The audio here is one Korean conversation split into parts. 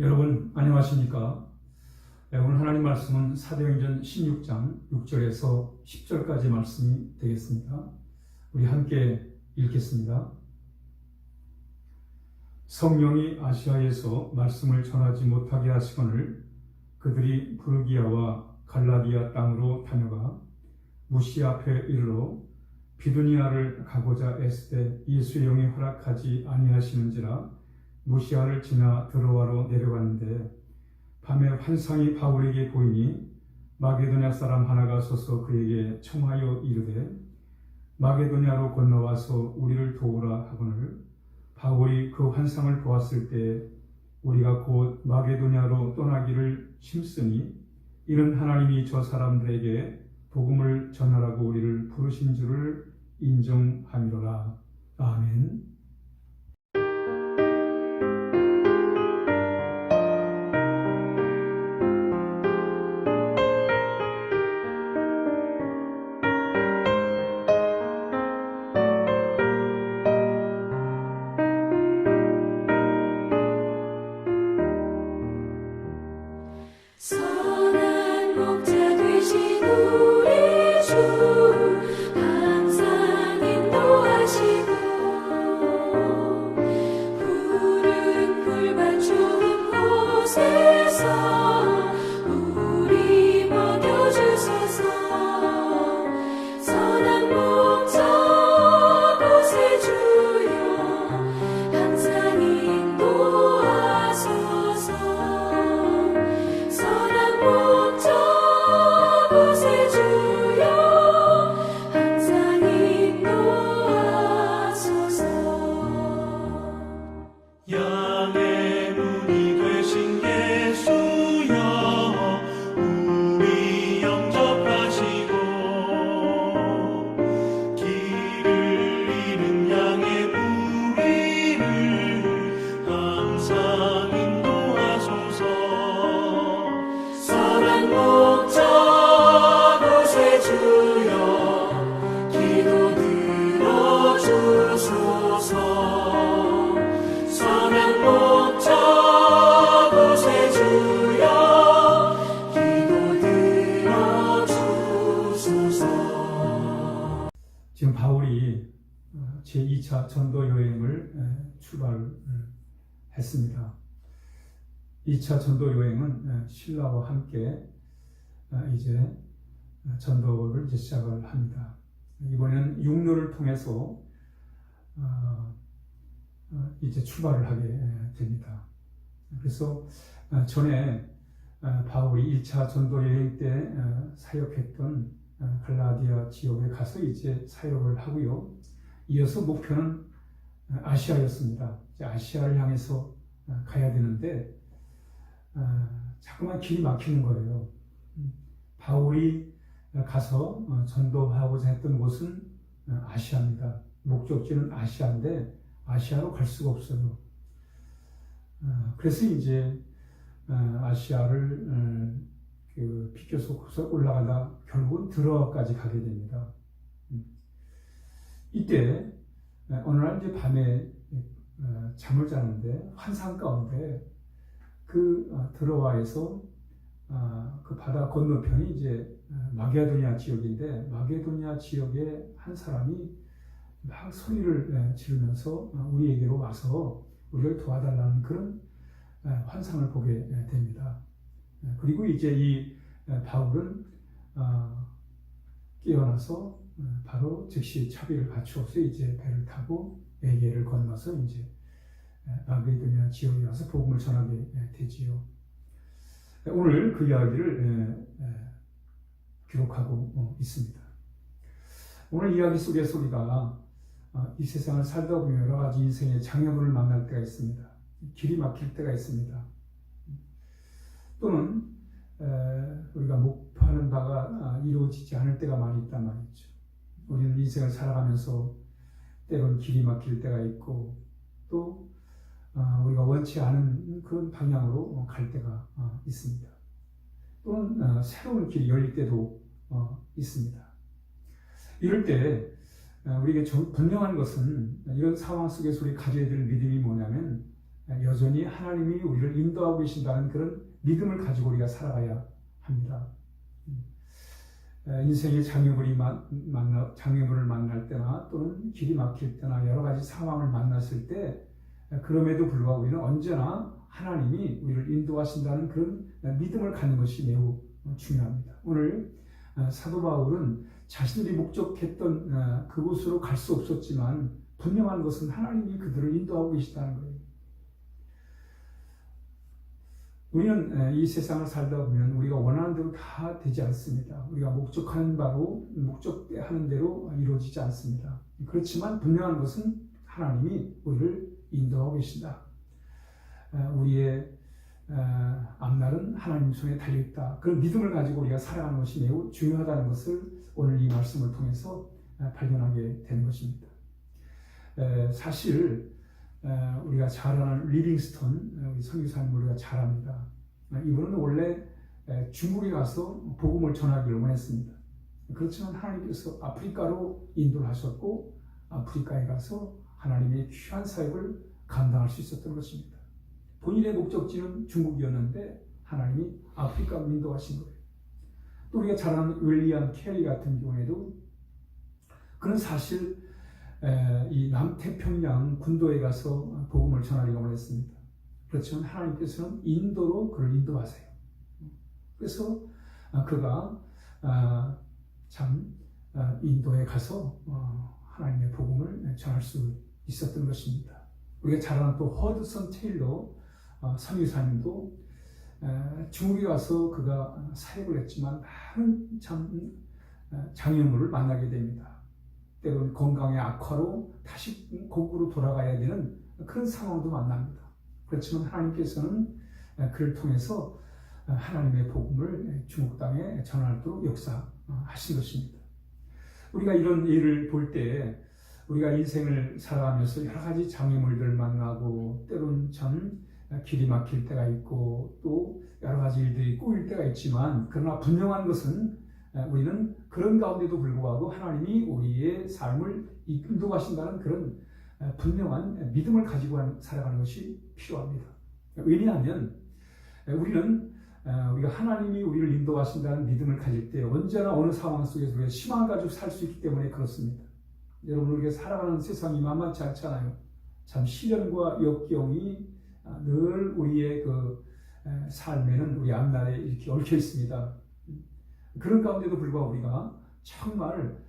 여러분 안녕하십니까? 네, 오늘 하나님 말씀은 사도행전 16장 6절에서 10절까지 말씀이 되겠습니다. 우리 함께 읽겠습니다. 성령이 아시아에서 말씀을 전하지 못하게 하시거늘 그들이 부르기아와 갈라디아 땅으로 다녀가 무시 앞에 이르러 비두니아를 가고자 애쓰되 예수의 영이 허락하지 아니하시는지라 무시아를 지나 드로아로 내려가는데 밤에 환상이 바울에게 보이니 마게도냐 사람 하나가 서서 그에게 청하여 이르되 마게도냐로 건너와서 우리를 도우라 하거늘 바울이 그 환상을 보았을 때 우리가 곧 마게도냐로 떠나기를 힘쓰니 이는 하나님이 저 사람들에게 복음을 전하라고 우리를 부르신 줄을 인정함이로라. 아멘. 했습니다. 2차 전도 여행은 에, 신라와 함께 어, 이제 어, 전도를 이제 시작을 합니다. 이번에는 육로를 통해서 어, 어, 이제 출발을 하게 에, 됩니다. 그래서 어, 전에 어, 바울이 1차 전도 여행 때 어, 사역했던 어, 갈라디아 지역에 가서 이제 사역을 하고요. 이어서 목표는 어, 아시아였습니다. 아시아를 향해서 어, 가야 되는데 어, 자꾸만 길이 막히는 거예요. 음, 바울이 어, 가서 어, 전도하고자 했던 곳은 어, 아시아입니다. 목적지는 아시아인데 아시아로 갈 수가 없어요. 어, 그래서 이제 어, 아시아를 어, 그 비껴서 올라가다 결국은 드러까지 가게 됩니다. 음. 이때 어, 어느 날 이제 밤에 어, 잠을 자는데 환상 가운데 그 어, 드러와에서 어, 그 바다 건너편이 이제 어, 마게도니아 지역인데 마게도니아 지역의 한 사람이 막 소리를 에, 지르면서 어, 우리에게로 와서 우리를 도와달라는 그런 에, 환상을 보게 에, 됩니다. 에, 그리고 이제 이 에, 바울은 어, 깨어나서 어, 바로 즉시 차비를 갖추어서 이제 배를 타고 에게를 건너서 이제 에, 마게도니아 지역에 와서 복음을 전하게 에, 되지요. 에, 오늘 그 이야기를 에, 에, 기록하고 어, 있습니다. 오늘 이야기 속에서 우리가 어, 이 세상을 살다 보면 여러 가지 인생의 장애물을 만날 때가 있습니다. 길이 막힐 때가 있습니다. 또는 에, 우리가 목표하는 바가 아, 이루어지지 않을 때가 많이 있단 말이죠. 우리는 인생을 살아가면서 때로는 길이 막힐 때가 있고 또 아, 우리가 원치 않은 그런 방향으로 갈 때가 어, 있습니다. 또는 어, 새로운 길이 열릴 때도 어, 있습니다. 이럴 때 어, 우리에게 정- 분명한 것은 이런 상황 속에서 우리 가져야 될 믿음이 뭐냐면 여전히 하나님이 우리를 인도하고 계신다는 그런 믿음을 가지고 우리가 살아가야 합니다. 인생의 장애물이 마- 만나 장애물을 만날 때나 또는 길이 막힐 때나 여러 가지 상황을 만났을 때 그럼에도 불구하고 우리는 언제나 하나님이 우리를 인도하신다는 그런 믿음을 갖는 것이 매우 중요합니다. 오늘 어, 사도 바울은 자신들이 목적했던 어, 그곳으로 갈 수 없었지만 분명한 것은 하나님이 그들을 인도하고 계시다는 거예요. 우리는 에, 이 세상을 살다 보면 우리가 원하는 대로 다 되지 않습니다. 우리가 목적하는 바로 목적하는 대로 이루어지지 않습니다. 그렇지만 분명한 것은 하나님이 우리를 인도하고 계신다. 에, 우리의 에, 앞날은 하나님 손에 달려 있다. 그런 믿음을 가지고 우리가 살아가는 것이 매우 중요하다는 것을 오늘 이 말씀을 통해서 에, 발견하게 되는 것입니다. 에, 사실 에, 우리가 잘 아는 리빙스턴 에, 우리 선교사님 우리가 잘 압니다. 에, 이분은 원래 에, 중국에 가서 복음을 전하기를 원했습니다. 그렇지만 하나님께서 아프리카로 인도를 하셨고 아프리카에 가서 하나님의 귀한 사역을 감당할 수 있었던 것입니다. 본인의 목적지는 중국이었는데 하나님이 아프리카로 인도하신 거예요. 또 우리가 잘 아는 윌리엄 캐리 같은 경우에도 그는 사실 에, 이 남태평양 군도에 가서 복음을 전하려고 원했습니다. 그렇지만 하나님께서는 인도로 그를 인도하세요. 그래서 아, 그가 아, 참 아, 인도에 가서 어, 하나님의 복음을 전할 수 있었던 것입니다. 우리가 잘 아는 또 허드선 테일러 어, 선교사님도 에, 중국에 가서 그가 사역을 했지만 많은 참 어, 장애물을 만나게 됩니다. 때로는 건강의 악화로 다시 고국으로 돌아가야 되는 그런 상황도 만납니다. 그렇지만 하나님께서는 그를 통해서 하나님의 복음을 중국 땅에 전하도록 역사하신 것입니다. 우리가 이런 일을 볼 때 우리가 인생을 살아가면서 여러 가지 장애물들을 만나고 때로는 참 길이 막힐 때가 있고 또 여러 가지 일들이 꼬일 때가 있지만 그러나 분명한 것은 우리는 그런 가운데도 불구하고 하나님이 우리의 삶을 인도하신다는 그런 분명한 믿음을 가지고 살아가는 것이 필요합니다. 왜냐하면 우리는 우리가 하나님이 우리를 인도하신다는 믿음을 가질 때 언제나 어느 상황 속에서 우리가 희망을 가지고 살 수 있기 때문에 그렇습니다. 여러분 우리가 살아가는 세상이 만만치 않잖아요. 참 시련과 역경이 늘 우리의 그 삶에는 우리 앞날에 이렇게 얽혀 있습니다. 그런 가운데도 불구하고 우리가 정말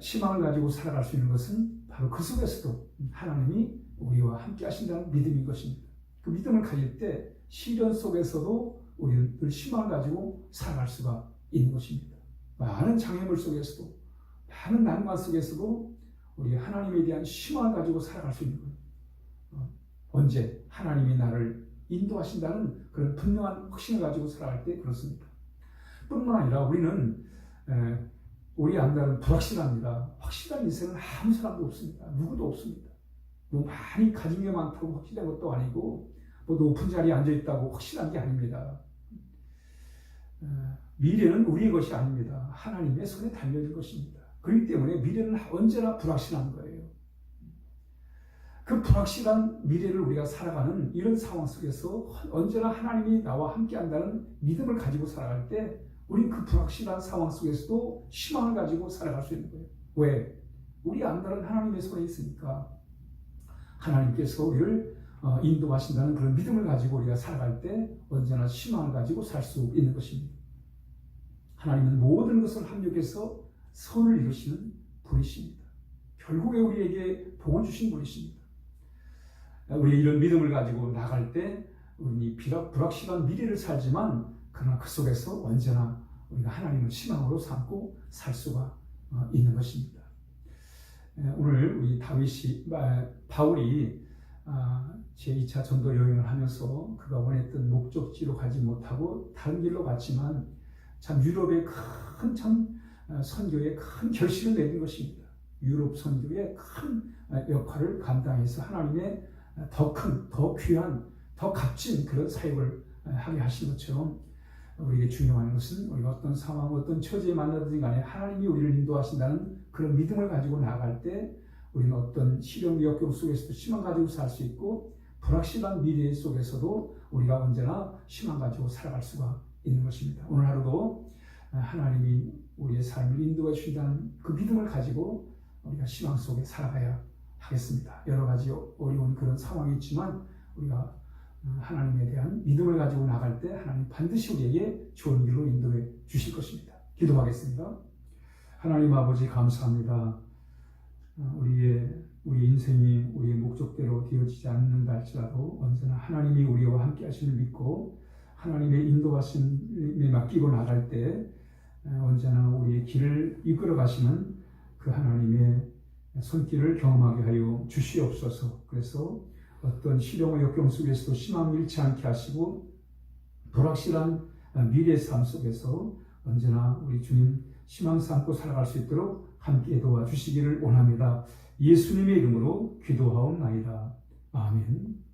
희망을 가지고 살아갈 수 있는 것은 바로 그 속에서도 하나님이 우리와 함께 하신다는 믿음인 것입니다. 그 믿음을 가질 때 시련 속에서도 우리는 늘 희망을 가지고 살아갈 수가 있는 것입니다. 많은 장애물 속에서도 많은 난관 속에서도 우리 하나님에 대한 희망을 가지고 살아갈 수 있는 거예요. 언제 하나님이 나를 인도하신다는 그런 분명한 확신을 가지고 살아갈 때 그렇습니다. 뿐만 아니라 우리는 우리 앞날은 불확실합니다. 확실한 인생은 아무 사람도 없습니다. 누구도 없습니다. 뭐 많이 가진 게 많다고 확실한 것도 아니고 뭐 높은 자리에 앉아 있다고 확실한 게 아닙니다. 미래는 우리의 것이 아닙니다. 하나님의 손에 달려진 것입니다. 그렇기 때문에 미래는 언제나 불확실한 거예요. 그 불확실한 미래를 우리가 살아가는 이런 상황 속에서 언제나 하나님이 나와 함께 한다는 믿음을 가지고 살아갈 때 우리 그 불확실한 상황 속에서도 희망을 가지고 살아갈 수 있는 거예요. 왜? 우리 앞날은 하나님의 손에 있으니까 하나님께서 우리를 인도하신다는 그런 믿음을 가지고 우리가 살아갈 때 언제나 희망을 가지고 살 수 있는 것입니다. 하나님은 모든 것을 합력해서 선을 이루시는 분이십니다. 결국에 우리에게 복을 주신 분이십니다. 우리 이런 믿음을 가지고 나갈 때 우리 불확실한 미래를 살지만 그러나 그 속에서 언제나 우리가 하나님을 희망으로 삼고 살 수가 있는 것입니다. 오늘 우리 다윗이 바울이 제2차 전도 여행을 하면서 그가 원했던 목적지로 가지 못하고 다른 길로 갔지만 참 유럽의 큰참 선교에 큰 결실을 내린 것입니다. 유럽 선교의 큰 역할을 감당해서 하나님의 더 큰, 더 귀한, 더 값진 그런 사역을 하게 하신 것처럼 우리에게 중요한 것은 우리가 어떤 상황, 어떤 처지에 만나든지 간에 하나님이 우리를 인도하신다는 그런 믿음을 가지고 나아갈 때 우리는 어떤 시련, 역경 속에서도 희망 가지고 살 수 있고 불확실한 미래 속에서도 우리가 언제나 희망 가지고 살아갈 수가 있는 것입니다. 오늘 하루도 하나님이 우리의 삶을 인도해 주신다는 그 믿음을 가지고 우리가 희망 속에 살아가야 하겠습니다. 여러 가지 어려운 그런 상황이 있지만 우리가 하나님에 대한 믿음을 가지고 나갈 때 하나님 반드시 우리에게 좋은 길로 인도해 주실 것입니다. 기도하겠습니다. 하나님 아버지 감사합니다. 어, 우리의 우리 인생이 우리의 목적대로 되어지지 않는다 할지라도 언제나 하나님이 우리와 함께 하심을 믿고 하나님의 인도하심에 맡기고 나갈 때 어, 언제나 우리의 길을 이끌어 가시는 그 하나님의 손길을 경험하게 하여 주시옵소서. 그래서 어떤 시련과 역경 속에서도 희망 잃지 않게 하시고 불확실한 미래의 삶 속에서 언제나 우리 주님 희망 삼고 살아갈 수 있도록 함께 도와주시기를 원합니다. 예수님의 이름으로 기도하옵나이다. 아멘.